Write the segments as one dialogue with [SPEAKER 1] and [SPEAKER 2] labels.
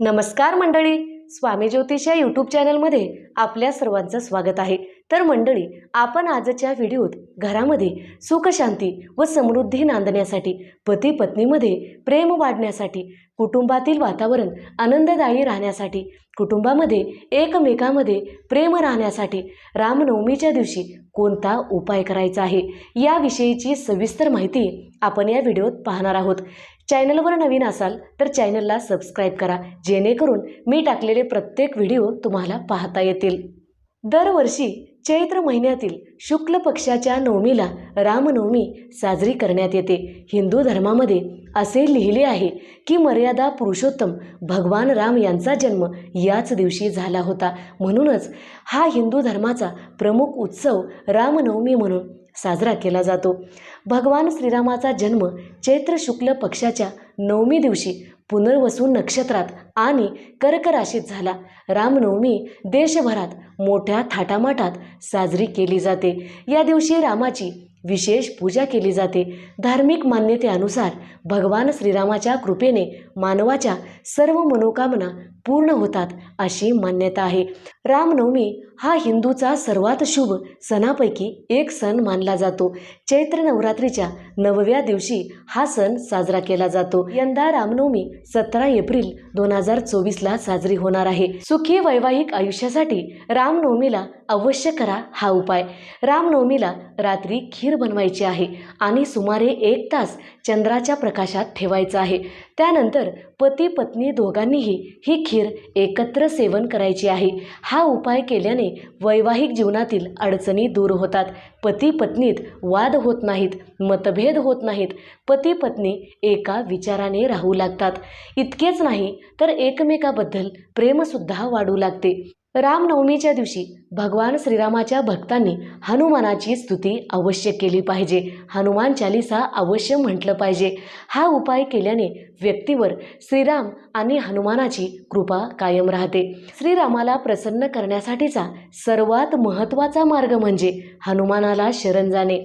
[SPEAKER 1] नमस्कार मंडळी स्वामी ज्योतिष या यूट्यूब चॅनलमध्ये आपल्या सर्वांचं स्वागत आहे. तर मंडळी आपण आजच्या व्हिडिओत घरामध्ये सुखशांती व समृद्धी नांदण्यासाठी पती पत्नीमध्ये प्रेम वाढण्यासाठी कुटुंबातील वातावरण आनंददायी राहण्यासाठी कुटुंबामध्ये एकमेकामध्ये प्रेम राहण्यासाठी रामनवमीच्या दिवशी कोणता उपाय करायचा आहे याविषयीची सविस्तर माहिती आपण या व्हिडिओत पाहणार आहोत. चॅनलवर नवीन असाल तर चॅनलला सबस्क्राईब करा जेणेकरून मी टाकलेले प्रत्येक व्हिडिओ तुम्हाला पाहता येतील. दरवर्षी चैत्र महिन्यातील शुक्ल पक्षाच्या नवमीला रामनवमी साजरी करण्यात येते. हिंदू धर्मामध्ये असे लिहिले आहे की मर्यादा पुरुषोत्तम भगवान राम यांचा जन्म याच दिवशी झाला होता. म्हणूनच हा हिंदू धर्माचा प्रमुख उत्सव रामनवमी म्हणून साजरा केला जातो. भगवान श्रीरामाचा जन्म चैत्र शुक्ल पक्षाच्या नवमी दिवशी पुनर्वसू नक्षत्रात आणि कर्क राशीत झाला. रामनवमी देशभरात मोठ्या थाटामाटात साजरी केली जाते. या दिवशी रामाची विशेष पूजा केली जाते. धार्मिक मान्यतेनुसार भगवान श्रीरामाच्या कृपेने मानवाच्या सर्व मनोकामना पूर्ण होतात अशी मान्यता आहे. रामनवमी हा हिंदूचा सर्वात शुभ सणापैकी एक सण मानला जातो. चैत्र नवरात्रीच्या नवव्या दिवशी हा सण साजरा केला जातो. यंदा रामनवमी सतरा एप्रिल दोन हजार चोवीसला साजरी होणार आहे. सुखी वैवाहिक आयुष्यासाठी रामनवमीला अवश्य करा हा उपाय. रामनवमीला रात्री खीर बनवायची आहे आणि सुमारे एक तास चंद्राच्या प्रकाशात ठेवायचा आहे. त्यानंतर पती पत्नी दोघांनीही ही खीर एकत्र सेवन करायची आहे. हा उपाय केल्याने वैवाहिक जीवनातील अडचणी दूर होतात. पती पत्नीत वाद होत नाहीत मतभेद होत नाहीत. पती पत्नी एका विचाराने राहू लागतात. इतकेच नाही तर एकमेकाबद्दल प्रेमसुद्धा वाढू लागते. रामनवमीच्या दिवशी भगवान श्रीरामाच्या भक्तांनी हनुमानाची स्तुती अवश्य केली पाहिजे. हनुमान चालिसा अवश्य म्हटलं पाहिजे. हा उपाय केल्याने व्यक्तीवर श्रीराम आणि हनुमानाची कृपा कायम राहते. श्रीरामाला प्रसन्न करण्यासाठीचा सर्वात महत्त्वाचा मार्ग म्हणजे हनुमानाला शरण जाणे.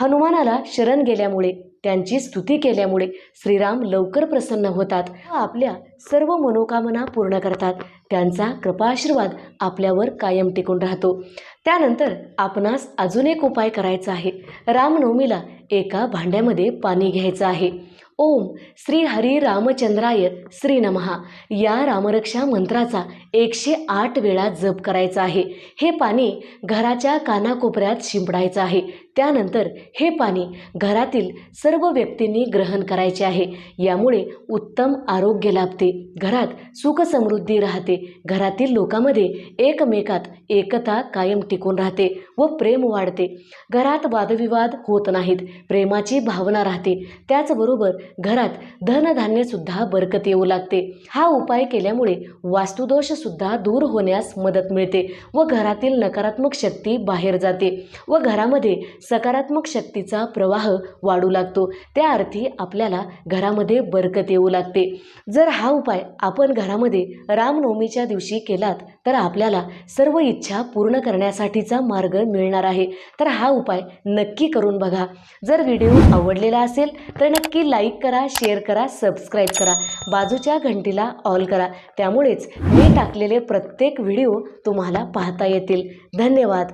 [SPEAKER 1] हनुमानाला शरण गेल्यामुळे त्यांची स्तुती केल्यामुळे श्रीराम लवकर प्रसन्न होतात. व आपल्या सर्व मनोकामना पूर्ण करतात. त्यांचा कृपाशीर्वाद आपल्यावर कायम टिकून राहतो. त्यानंतर आपणास अजून एक उपाय करायचा आहे. रामनवमीला एका भांड्यामध्ये पाणी घ्यायचं आहे. ओम श्री हरी रामचंद्राय श्री नमहा या रामरक्षा मंत्राचा एकशे आठ वेळा जप करायचा आहे. हे पाणी घराच्या कानाकोपऱ्यात शिंपडायचं आहे. त्यानंतर हे पाणी घरातील सर्व व्यक्तींनी ग्रहण करायचे आहे. यामुळे उत्तम आरोग्य लाभते. घरात सुखसमृद्धी राहते. घरातील लोकांमध्ये एकमेकात एकता कायम टिकून राहते व प्रेम वाढते. घरात वादविवाद होत नाहीत. प्रेमाची भावना राहते. त्याचबरोबर घरात धनधान्यसुद्धा बरकत येऊ लागते. हा उपाय केल्यामुळे वास्तुदोषसुद्धा दूर होण्यास मदत मिळते व घरातील नकारात्मक शक्ती बाहेर जाते व घरामध्ये सकारात्मक शक्तीचा प्रवाह वाढू लागतो. त्या अर्थी आपल्याला घरामध्ये बरकत येऊ लागते. जर हा उपाय आपण घरामध्ये रामनवमीच्या दिवशी केलात तर आपल्याला सर्व इच्छा पूर्ण करण्यासाठीचा मार्ग मिळणार आहे. तर हा उपाय नक्की करून बघा. जर व्हिडिओ आवडलेला असेल तर नक्की लाईक करा शेअर करा सबस्क्राईब करा. बाजूच्या घंटीला ऑल करा. त्यामुळेच मी टाकलेले प्रत्येक व्हिडिओ तुम्हाला पाहता येतील. धन्यवाद.